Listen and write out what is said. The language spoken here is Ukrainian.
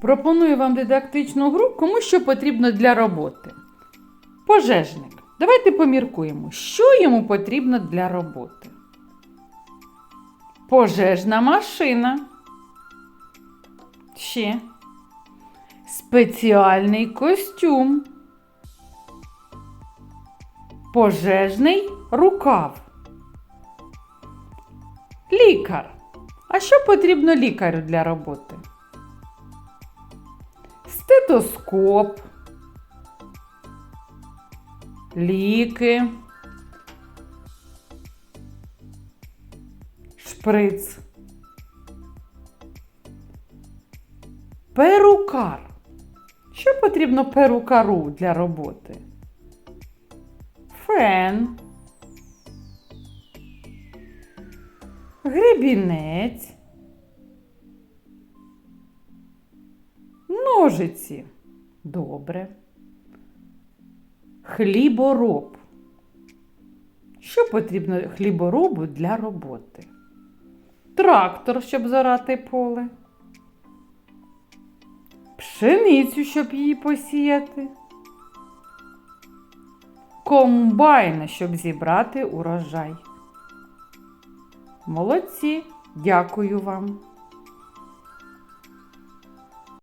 Пропоную вам дидактичну гру, кому що потрібно для роботи. Пожежник. Давайте поміркуємо, що йому потрібно для роботи. Пожежна машина. Ще. Спеціальний костюм. Пожежний рукав. Лікар. А що потрібно лікарю для роботи? Стетоскоп. Ліки. Шприц. Перукар. Що потрібно перукару для роботи? Фен. Гребінець. Ножиці. Добре. Хлібороб. Що потрібно хліборобу для роботи? Трактор, щоб зарати поле. Пшеницю, щоб її посіяти. Комбайн, щоб зібрати урожай. Молодці, дякую вам.